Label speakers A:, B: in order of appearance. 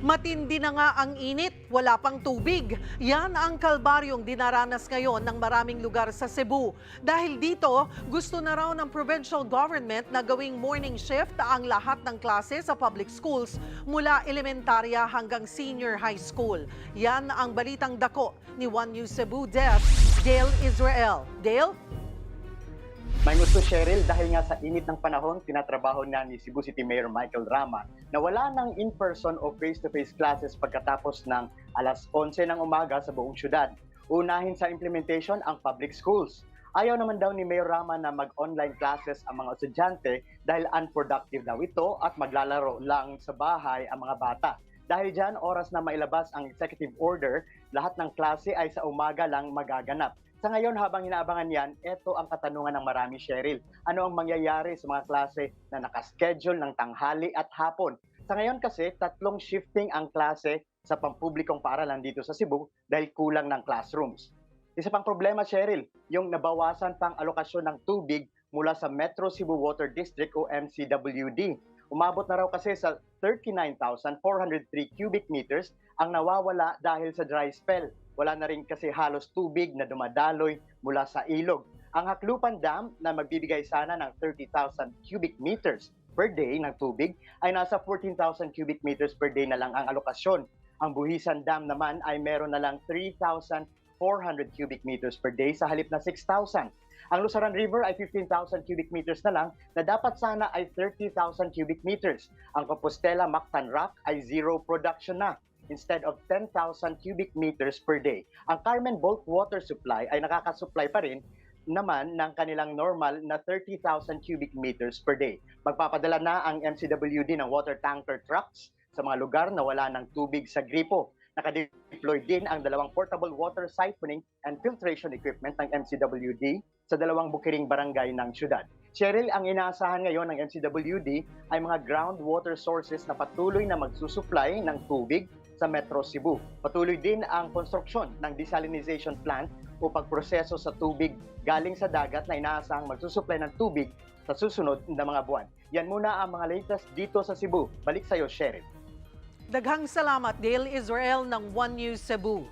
A: Matindi na nga ang init, wala pang tubig. Yan ang kalbaryong dinaranas ngayon ng maraming lugar sa Cebu. Dahil dito, gusto na raw ng provincial government na gawing morning shift ang lahat ng klase sa public schools mula elementarya hanggang senior high school. Yan ang balitang dako ni One News Cebu Desk, Dale Israel. Dale?
B: May gusto Cheryl dahil nga sa init ng panahon, tinatrabaho na ni Cebu City Mayor Michael Rama na wala ng in-person o face-to-face classes pagkatapos ng alas 11 ng umaga sa buong syudad. Unahin sa implementation ang public schools. Ayaw naman daw ni Mayor Rama na mag-online classes ang mga estudyante dahil unproductive daw ito at maglalaro lang sa bahay ang mga bata. Dahil dyan, oras na mailabas ang executive order, lahat ng klase ay sa umaga lang magaganap. Sa ngayon, habang inaabangan yan, ito ang katanungan ng marami, Cheryl. Ano ang mangyayari sa mga klase na nakaschedule ng tanghali at hapon? Sa ngayon kasi, tatlong shifting ang klase sa pampublikong paaralan dito sa Cebu dahil kulang ng classrooms. Isa pang problema, Cheryl, yung nabawasan pang alokasyon ng tubig mula sa Metro Cebu Water District o MCWD. Umabot na raw kasi sa 39,403 cubic meters ang nawawala dahil sa dry spell. Wala na rin kasi halos tubig na dumadaloy mula sa ilog. Ang Haklupan Dam na magbibigay sana ng 30,000 cubic meters per day ng tubig ay nasa 14,000 cubic meters per day na lang ang alokasyon. Ang Buhisan Dam naman ay meron na lang 3,400 cubic meters per day sa halip na 6,000. Ang Lusaran River ay 15,000 cubic meters na lang na dapat sana ay 30,000 cubic meters. Ang Compostela Mactan Rock ay zero production na instead of 10,000 cubic meters per day. Ang Carmen Bulk Water Supply ay nakakasupply pa rin naman ng kanilang normal na 30,000 cubic meters per day. Magpapadala na ang MCWD ng water tanker trucks sa mga lugar na wala ng tubig sa gripo. Nakadeploy din ang dalawang portable water siphoning and filtration equipment ng MCWD sa dalawang bukiring barangay ng syudad. Cheryl, ang inaasahan ngayon ng MCWD ay mga groundwater sources na patuloy na magsusupply ng tubig sa Metro Cebu. Patuloy din ang konstruksyon ng desalinization plant o pagproseso sa tubig galing sa dagat na inaasahang magsusupply ng tubig sa susunod na mga buwan. Yan muna ang mga latest dito sa Cebu. Balik sa'yo, Cheryl.
A: Daghang salamat, Dale Israel ng One News Cebu.